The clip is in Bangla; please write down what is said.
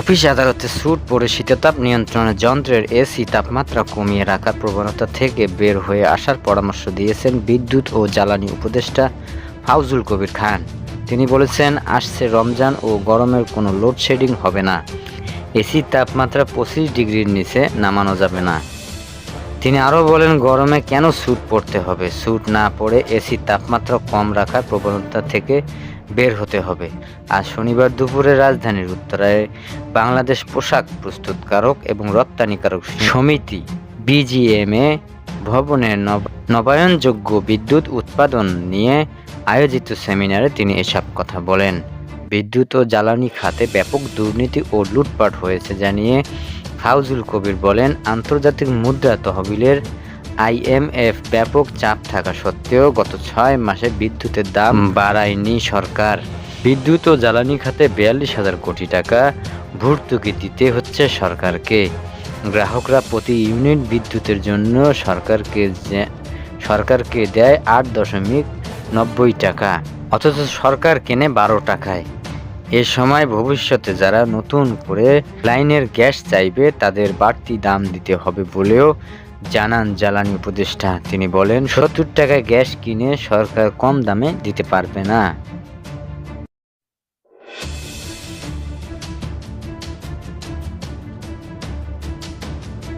অফিস আদালতে স্যুট পরে শীততাপ নিয়ন্ত্রণের যন্ত্রের এসি তাপমাত্রা কমিয়ে রাখার প্রবণতা থেকে বের হয়ে আসার পরামর্শ দিয়েছেন বিদ্যুৎ ও জ্বালানি উপদেষ্টা ফাউজুল কবির খান। তিনি বলেছেন, আসছে রমজান ও গরমের কোনো লোডশেডিং হবে না। এসি তাপমাত্রা পঁচিশ ডিগ্রির নিচে নামানো যাবে না। তিনি আরও বলেন, গরমে কেন স্যুট পরতে হবে? স্যুট না পরে এসি তাপমাত্রা কম রাখার প্রবণতা থেকে বের হতে হবে। আজ শনিবার দুপুরে রাজধানীর উত্তরায় বাংলাদেশ পোশাক প্রস্তুতকারক এবং রপ্তানিকারক সমিতি বিজিএমএ ভবনের নব- নবায়নযোগ্য বিদ্যুৎ উৎপাদন নিয়ে আয়োজিত সেমিনারে তিনি এসব কথা বলেন। বিদ্যুৎ ও জ্বালানি খাতে ব্যাপক দুর্নীতি ও লুটপাট হয়েছে জানিয়ে ফাউজুল কবির বলেন, আন্তর্জাতিক মুদ্রা তহবিলের আইএমএফ ব্যাপক চাপ থাকা সত্ত্বেও গত ছয় মাসে বিদ্যুতের দাম বাড়ায়নি সরকার। বিদ্যুৎ ও জ্বালানি খাতে বিয়াল্লিশ হাজার কোটি টাকা ভর্তুকি দিতে হচ্ছে সরকারকে। গ্রাহকরা প্রতি ইউনিট বিদ্যুতের জন্য সরকারকে সরকারকে দেয় আট দশমিক নব্বই টাকা, অথচ সরকার কেনে বারো টাকায়। এ সময় ভবিষ্যতে যারা নতুন করে লাইনের গ্যাস চাইবে, তাদের বাড়তি দাম দিতে হবে বলেও জানান জ্বালানি উপদেষ্টা। তিনি বলেন, সত্তর টাকায় গ্যাস কিনে সরকার কম দামে দিতে পারবে না।